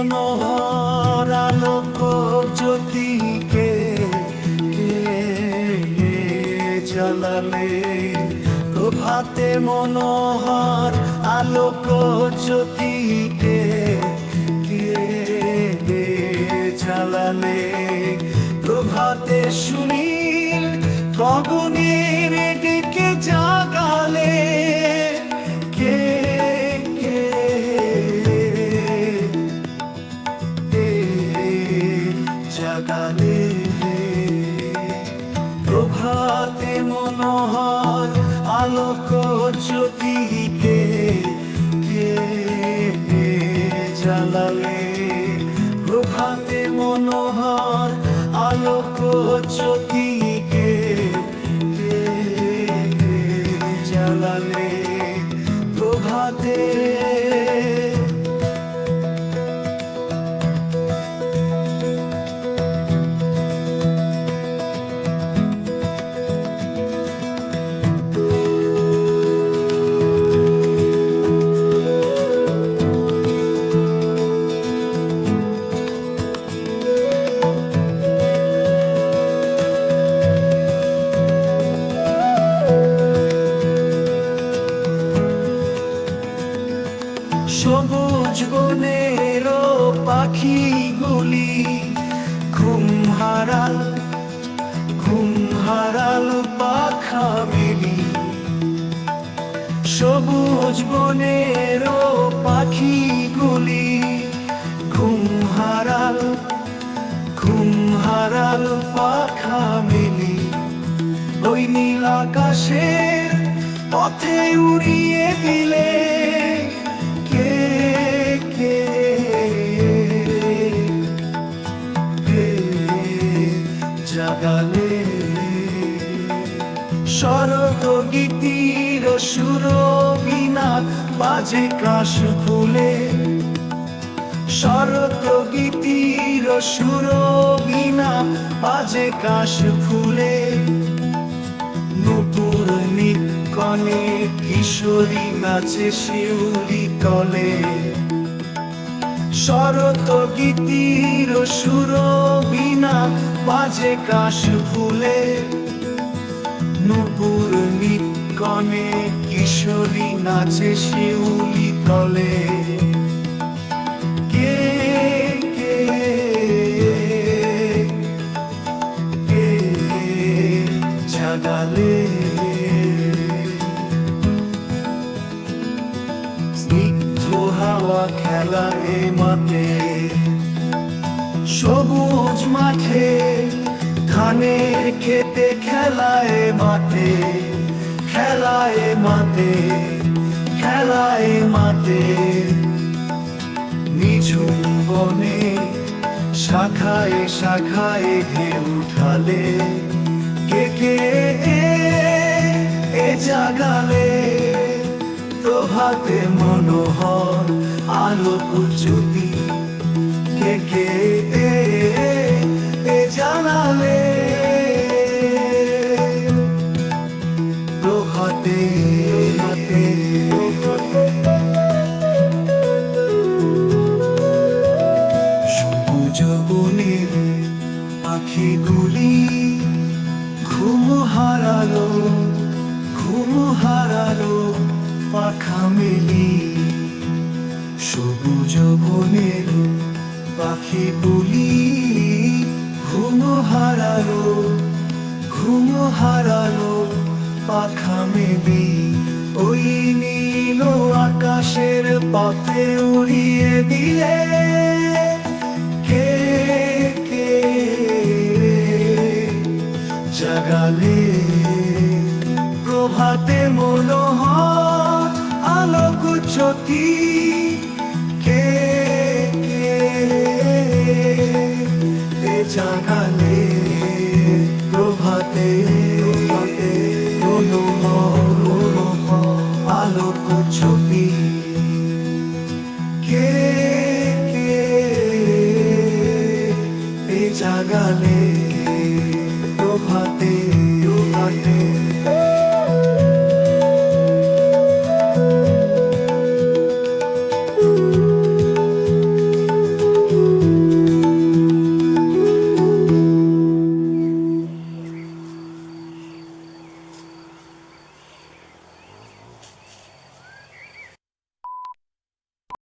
মনোহরা লোক জ্যোতিকে জ্বালালে? প্রভাতে মনোহর আলোক জ্যোতিকে কে জ্বালালে? প্রভাতে শুনিল গগনে মনোহর আলোক জ্যোতিতে কে জ্বালালে? সবুজ পাখিগুলি ঘুম হারাল ঘুম হারাল পাখা মেলি। ওই নীল আকাশের পথে উড়িয়ে দিলে কে কে জাগালে? শরত গীতির সুর বাজে কাশ ফুলে। শরত গীতির সুর বিনা বাজে কাশ ফুলে। নতুন নিকনে কিশোরী নাচে শিউলি তলে। শরত গীতির সুর বিনা বাজে কাশ ফুলে। নুপুর নিকনে কিশোরী নাচে শিউলি তলে। কে কে কে হাওয়া সবুজ মাঠে ধানের খেতে খেলায় মাঠে। খেলায় মাঠে খেলায় মাঠে। নিঝুম বনে শাখায় শাখায় ঢেউ উঠালে কে কে এ, জাগালে? প্রভাতে মনোহর আলোক জ্যোতি। কে কে এ পাখিগুলি ঘুম হারালো ঘুম হারালো পাখা মেলি। সবুজ বনের পাখিগুলি ঘুম হারালো ঘুম হারালো পাখা মেলি। ওই নীল আকাশের পথে উড়িয়ে দিলে জাগালে প্রভাতে আলোক জ্যোতি কে কে জাগালে